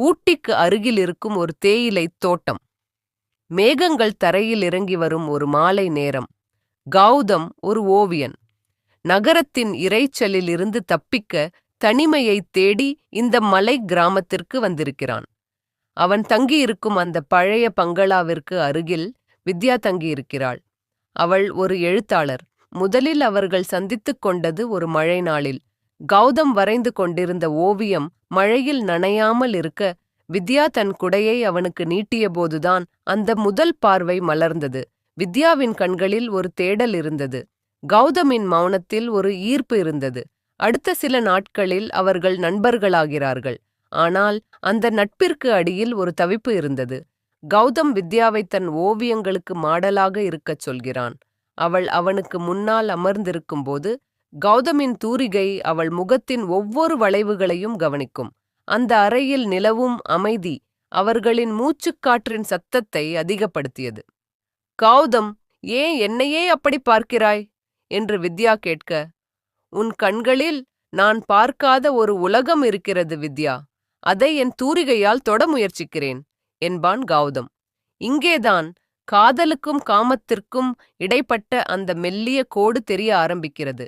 ஊட்டிக்கு அருகில் இருக்கும் ஒரு தேயிலைத் தோட்டம். மேகங்கள் தரையில் இறங்கி வரும் ஒரு மாலை நேரம். கௌதம் ஒரு ஓவியன். நகரத்தின் இறைச்சலில் இருந்து தப்பிக்க தனிமையைத் தேடி இந்த மலை கிராமத்திற்கு வந்திருக்கிறான். அவன் தங்கியிருக்கும் அந்த பழைய பங்களாவிற்கு அருகில் வித்யா தங்கியிருக்கிறாள். அவள் ஒரு எழுத்தாளர். முதலில் அவர்கள் சந்தித்துக் கொண்டது ஒரு மழை நாளில் கௌதம் வரைந்து கொண்டிருந்த ஓவியம் மழையில் நனையாமல் இருக்க வித்யா தன் குடையை அவனுக்கு நீட்டியபோதுதான் அந்த முதல் பார்வை மலர்ந்தது. வித்யாவின் கண்களில் ஒரு தேடல் இருந்தது. கௌதமின் மௌனத்தில் ஒரு ஈர்ப்பு இருந்தது. அடுத்த சில நாட்களில் அவர்கள் நண்பர்களாகிறார்கள். ஆனால் அந்த நட்பிற்கு அடியில் ஒரு தவிப்பு இருந்தது. கௌதம் வித்யாவை தன் ஓவியங்களுக்கு மாடலாக இருக்கச் சொல்கிறான். அவள் அவனுக்கு முன்னால் அமர்ந்திருக்கும்போது கௌதமின் தூரிகை அவள் முகத்தின் ஒவ்வொரு வளைவுகளையும் கவனிக்கும். அந்த அறையில் நிலவும் அமைதி அவர்களின் மூச்சுக்காற்றின் சத்தத்தை அதிகப்படுத்தியது. கௌதம் ஏன் என்னையே அப்படி பார்க்கிறாய்? என்று வித்யா கேட்க உன் கண்களில் நான் பார்க்காத ஒரு உலகம் இருக்கிறது வித்யா. அதை என் தூரிகையால் தொட முயற்சிக்கிறேன் என்பான் கௌதம். இங்கேதான் காதலுக்கும் காமத்திற்கும் இடைப்பட்ட அந்த மெல்லிய கோடு தெரிய ஆரம்பிக்கிறது.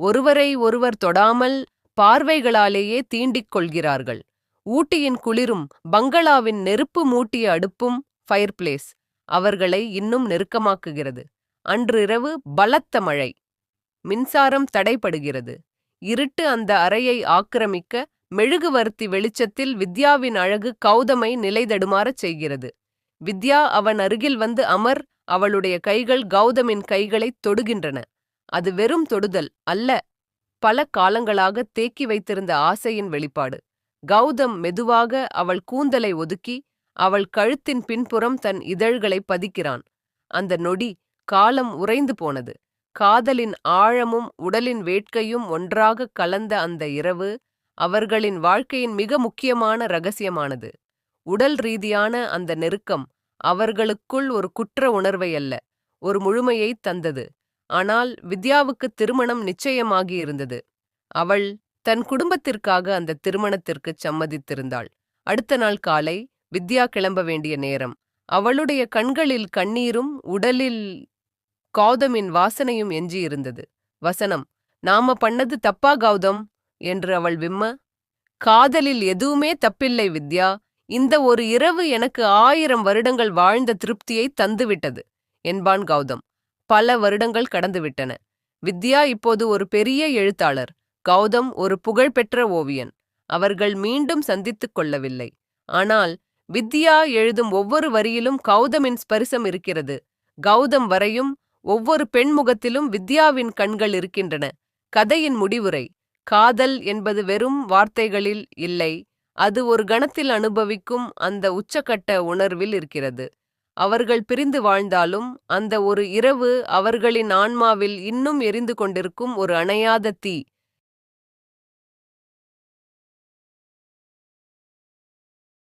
ஒருவரை ஒருவர் தொடாமல் பார்வைகளாலேயே தீண்டிக் கொள்கிறார்கள். ஊட்டியின் குளிரும் பங்களாவின் நெருப்பு மூட்டிய அடுப்பும் ஃபயர்பிளேஸ் அவர்களை இன்னும் நெருக்கமாக்குகிறது. அன்றிரவு பலத்த மழை. மின்சாரம் தடைப்படுகிறது இருட்டு அந்த அறையை ஆக்கிரமிக்க மெழுகுவர்த்தி வெளிச்சத்தில் வித்யாவின் அழகு கௌதமை நிலைதடுமாறச் செய்கிறது. வித்யா அவன் அருகில் வந்து அமர் அவளுடைய கைகள் கௌதமின் கைகளைத் தொடுகின்றன. அது வெறும் தொடுதல் அல்ல. பல காலங்களாக தேக்கி வைத்திருந்த ஆசையின் வெளிப்பாடு. கௌதம் மெதுவாக அவள் கூந்தலை ஒதுக்கி அவள் கழுத்தின் பின்புறம் தன் இதழ்களை பதிக்கிறான். அந்த நொடி காலம் உறைந்து போனது. காதலின் ஆழமும் உடலின் வேட்கையும் ஒன்றாக கலந்த அந்த இரவு அவர்களின் வாழ்க்கையின் மிக முக்கியமான ரகசியமானது. உடல் ரீதியான அந்த நெருக்கம் அவர்களுக்குள் ஒரு குற்ற உணர்வை அல்ல ஒரு முழுமையை தந்தது. ஆனால் வித்யாவுக்கு திருமணம் நிச்சயமாகியிருந்தது அவள் தன் குடும்பத்திற்காக அந்த திருமணத்திற்கு சம்மதித்திருந்தாள். அடுத்த நாள் காலை வித்யா கிளம்ப வேண்டிய நேரம். அவளுடைய கண்களில் கண்ணீரும் உடலில் கௌதமின் வாசனையும் எஞ்சியிருந்தது. வசனம் நாம பண்ணது தப்பா கௌதம்? என்று அவள் விம்ம. காதலில் எதுவுமே தப்பில்லை வித்யா. இந்த ஒரு இரவு எனக்கு ஆயிரம் வருடங்கள் வாழ்ந்த திருப்தியை தந்துவிட்டது என்பான் கௌதம். பல வருடங்கள் கடந்துவிட்டன. வித்யா இப்போது ஒரு பெரிய எழுத்தாளர். கௌதம் ஒரு புகழ்பெற்ற ஓவியன். அவர்கள் மீண்டும் சந்தித்துக் கொள்ளவில்லை. ஆனால் வித்யா எழுதும் ஒவ்வொரு வரியிலும் கௌதமின் ஸ்பரிசம் இருக்கிறது. கௌதம் வரையும் ஒவ்வொரு பெண்முகத்திலும் வித்யாவின் கண்கள் இருக்கின்றன. கதையின் முடிவுரை காதல் என்பது வெறும் வார்த்தைகளில் இல்லை. அது ஒரு கணத்தில் அனுபவிக்கும் அந்த உச்சக்கட்ட உணர்வில் இருக்கிறது. அவர்கள் பிரிந்து வாழ்ந்தாலும் அந்த ஒரு இரவு அவர்களின் ஆன்மாவில் இன்னும் எரிந்து கொண்டிருக்கும் ஒரு அணையாத தீ.